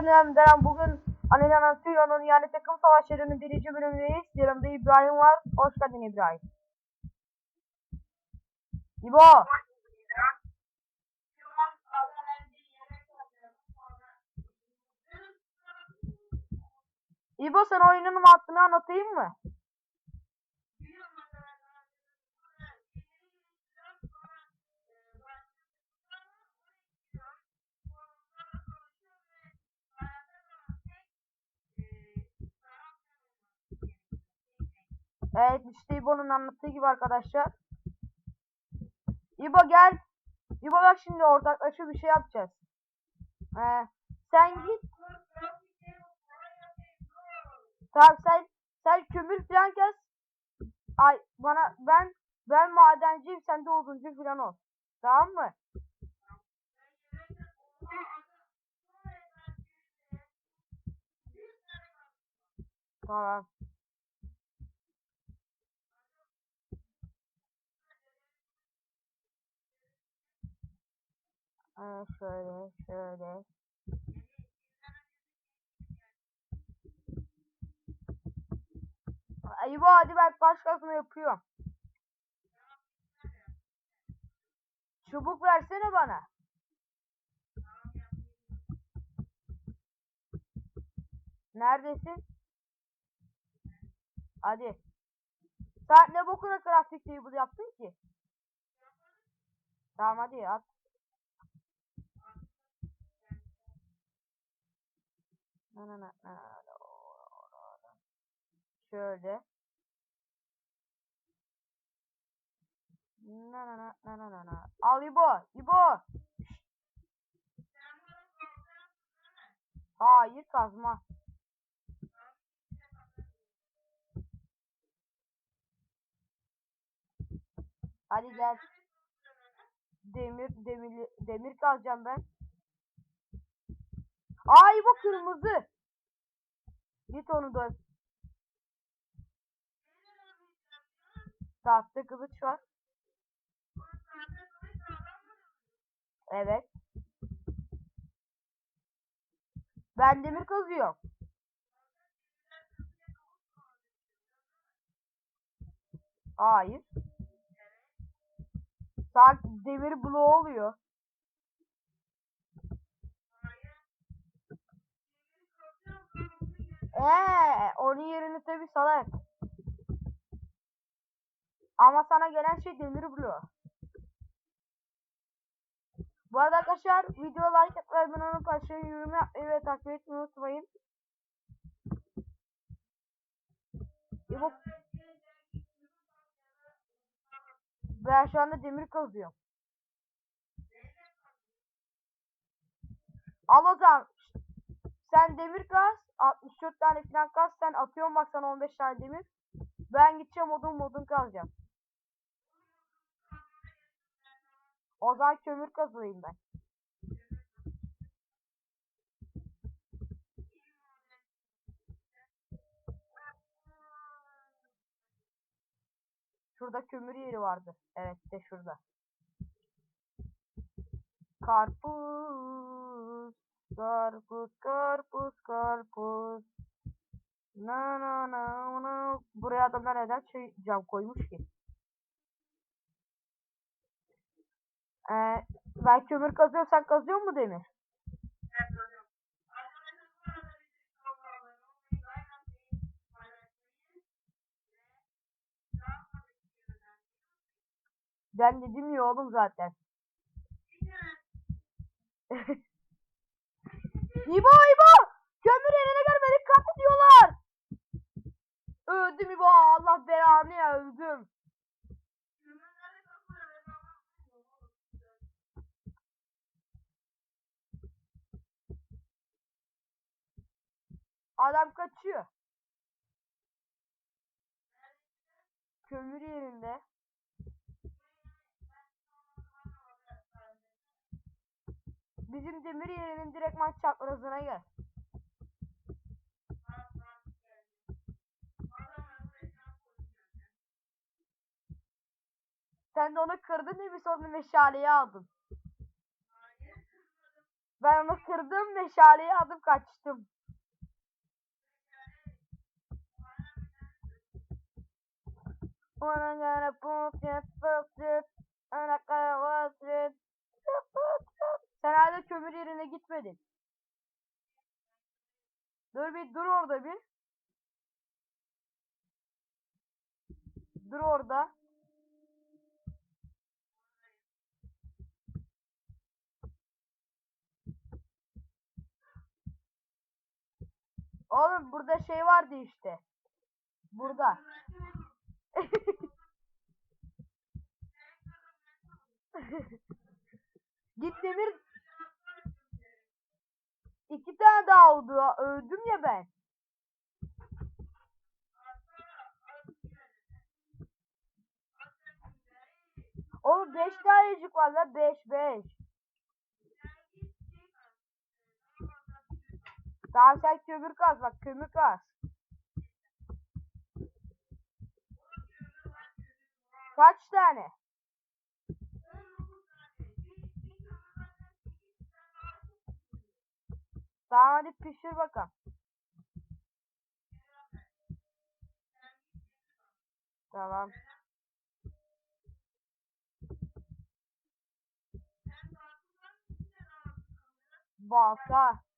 Kendimden Deren bugün Alena Natuya'nın yani takım savaşlarının birinci bölümündeyiz. Yanımda İbrahim var. Hoş geldin İbrahim. İbo. İbo sen oyunun mantığını anlatayım mı? Evet işte İbo'nun anlattığı gibi arkadaşlar. İbo gel. İbo bak şimdi ortaklaşa bir şey yapacağız. Ee, sen git. Tamam sen sen kömür falan kes. Ay bana ben ben madenciyim sen de oduncu falan ol. Tamam mı? Tamam. Ee, şöyle şöyle. Ayıba hadi ben taş kazma yapıyorum. Çubuk versene bana. Neredesin? Hadi. Sen ne bokuna crafting table yaptın ki? Tamam hadi at. Na na na na na. Şöyle. Na na na na na na na. Al İbo. İbo. Hayır kazma. Hadi gel. Demir demir demir kazacağım ben. Ay bu kırmızı. Git onu da. Tahta kılıç var. Evet. Ben demir kazıyorum. Hayır. Saat demir bloğu oluyor. Eee, onun yerini tabi salak. Ama sana gelen şey demir bloğu. Bu arada arkadaşlar video like atmayı, abone olmayı, paylaşmayı, yorum yapmayı ve takip etmeyi unutmayın. İbo ben şu anda demir kazıyorum. Al o zaman. Sen demir kaz. 64 tane falan kaz. Sen atıyorum bak sana 15 tane demir. Ben gideceğim odun modun kazacağım. O zaman kömür kazayım ben. Şurada kömür yeri vardı. Evet de şurada. Karpuz. Karpuz, karpuz, karpuz. Na na na na. Buraya adamlar neden şey cam koymuş ki? Ee, ben kömür kazıyorum sen kazıyor mu demir? Ben dedim ya oğlum zaten. İbo İbo! Kömür yerine gel beni kapatıyorlar. Öldüm İbo Allah belanı ya öldüm. Adam kaçıyor. Kömür yerinde. Bizim demir yerinin direkt maç çaprazına gel. Sen de onu kırdın değil mi sonra meşaleyi aldın. Ben onu kırdım meşaleyi alıp kaçtım. Wanna gonna put your foot it, and I gotta watch it. Sen hala kömür yerine gitmedin. Dur bir dur orada bir. Dur orada. Oğlum burada şey vardı işte. Burada. Git demir. İki tane daha oldu. Öldüm ya ben. Oğlum 5 tanecik var lan 5 5. Tamam sen kömür kaz bak kömür kaz. Kaç tane? Tamam hadi pişir bakalım. Tamam. Balta.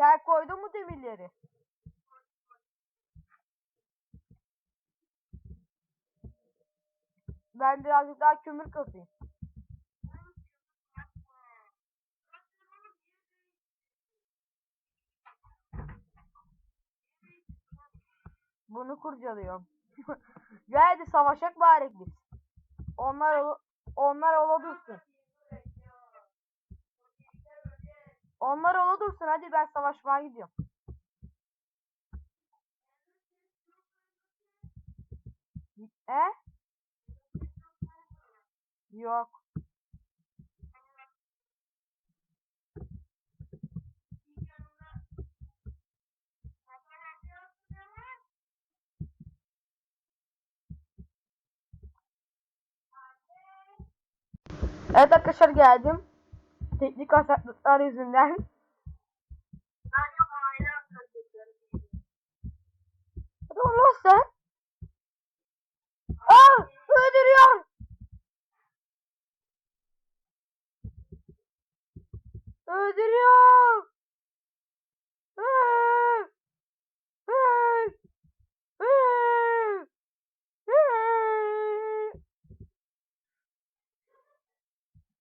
Sen koydun mu demirleri? Ben birazcık daha kömür kazayım. Bunu kurcalıyorum. Gel hadi savaşak bari biz. Onlar onlar ola dursun. Onlar ola dursun hadi ben savaşmaya gidiyorum. E? Yok. Evet arkadaşlar geldim. Teknik aksaklıklar yüzünden. Hadi lan sen. Aa! Öldürüyor! Öldürüyor! Aa! Aa! Aa!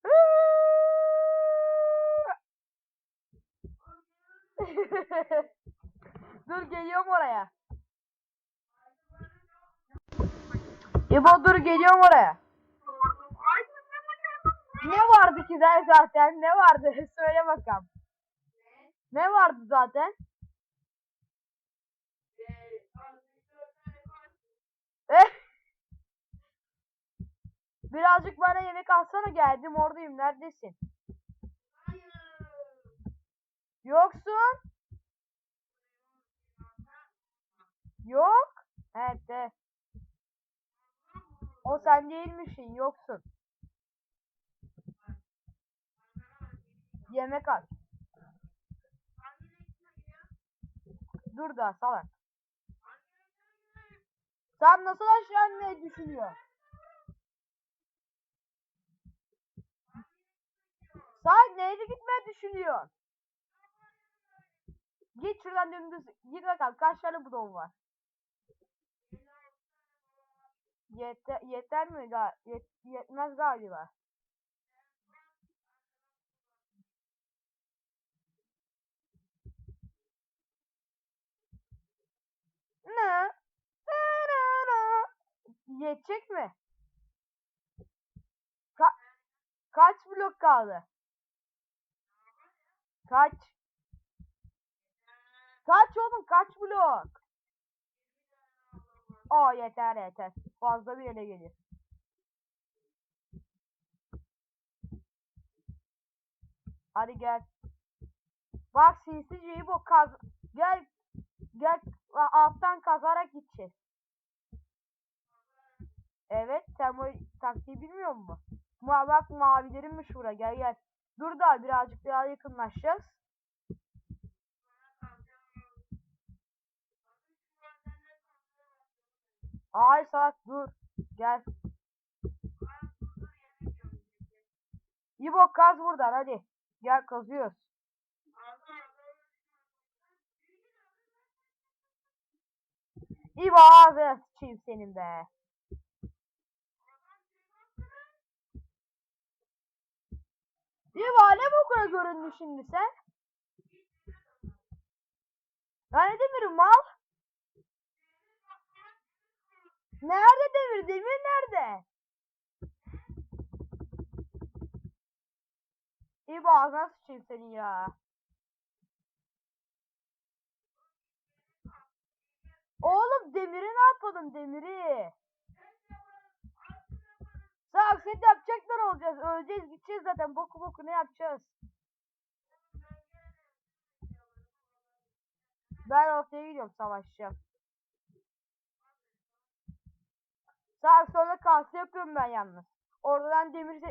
Aa! dur geliyorum oraya. İbo dur geliyorum oraya. Ne vardı ki der zaten? Ne vardı? Söyle bakalım. Ne vardı zaten? Birazcık bana yemek alsana geldim oradayım neredesin? Yoksun? Yok. Evet de. O sen değilmişsin yoksun. Yemek al. Dur da salak. Sen nasıl aşağı inmeyi düşünüyorsun? Sen neyle gitmeyi düşünüyorsun? Git şuradan dümdüz. Git bakalım kaç tane budon var? Yeter, yeter mi? Yet, yetmez galiba. Ne? Yetecek mi? Ka kaç blok kaldı? Kaç? Kaç oğlum kaç blok? O yeter yeter. Fazla bir yere gelir. Hadi gel. Bak sinsice İbo kaz gel gel alttan kazarak gideceğiz. Evet sen bu taktiği bilmiyor musun? Ma bak mavilerinmiş şura gel gel. Dur da birazcık daha yakınlaşacağız. Ay salak dur. Gel. İbo kaz buradan hadi. Gel kazıyoruz. İbo ağzına sıçayım senin be. İbo ne bokuna göründün şimdi sen? Ya ne demirim mal? Nerede demir? Demir nerede? İbo ağzına sıçayım senin ya. Oğlum demiri ne yapalım demiri? Sağ set yapacaklar olacağız. Öleceğiz gideceğiz zaten. Boku boku ne yapacağız? Ben ortaya gidiyorum savaşacağım. Sağ sonra kalsı yapıyorum ben yalnız. Oradan demir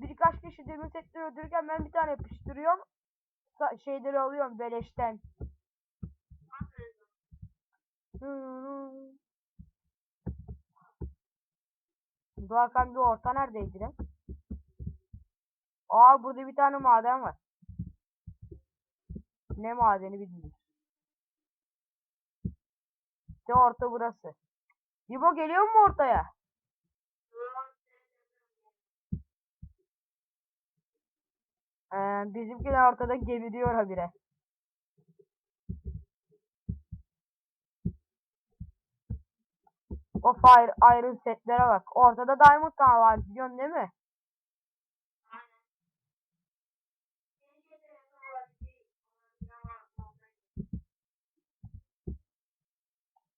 birkaç kişi demir setleri öldürürken ben bir tane yapıştırıyorum. Sa- şeyleri alıyorum beleşten. Doğakan bir orta neredeydi lan? Aa burada bir tane maden var. Ne madeni bilmiyorum. İşte orta burası. İbo geliyor mu ortaya? Ee, bizimkiler ortada gemiriyor habire. O fire iron setlere bak. Ortada diamond tane var biliyorsun değil mi?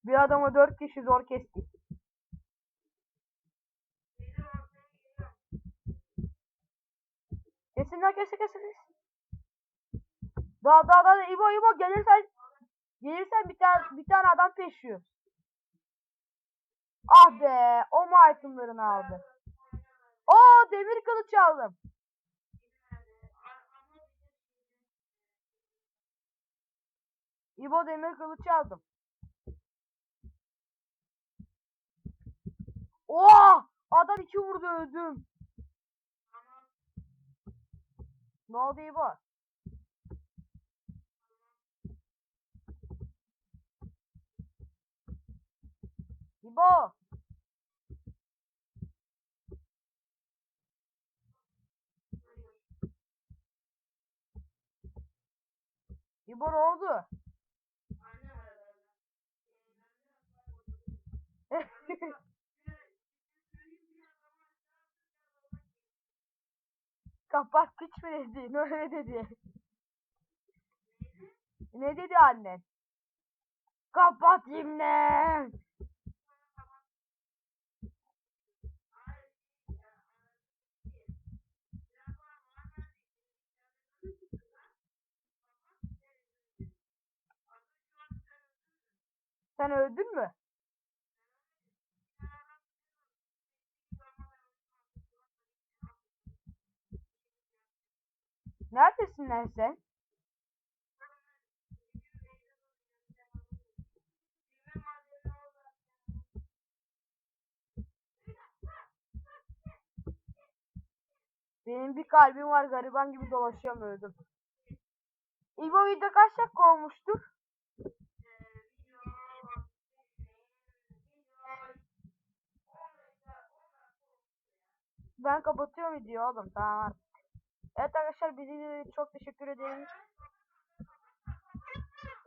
Bir adamı dört kişi zor kestik. Kesin kesin kesin kesin. Daha daha daha İbo İbo gelirsen gelirsen bir tane bir tane adam peşiyor. Ah be o mu itemlarını aldı. Oo demir kılıç aldım. İbo demir kılıç aldım. Oo adam iki vurdu öldüm. Ne oldu İbo? İbo. İbo ne oldu? Kapat piç mi dedi? Ne öyle dedi? Ne dedi annen? Kapat şimdi. Sen öldün mü? Neredesin lan sen? Benim bir kalbim var gariban gibi dolaşıyorum öldüm. İbo video kaç dakika olmuştur? Ben kapatıyorum videoyu oğlum tamam artık. Evet arkadaşlar bizi çok teşekkür ederim.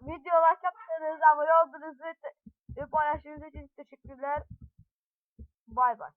Video like yaptığınız, abone olduğunuz ve paylaştığınız için teşekkürler. Bay bay.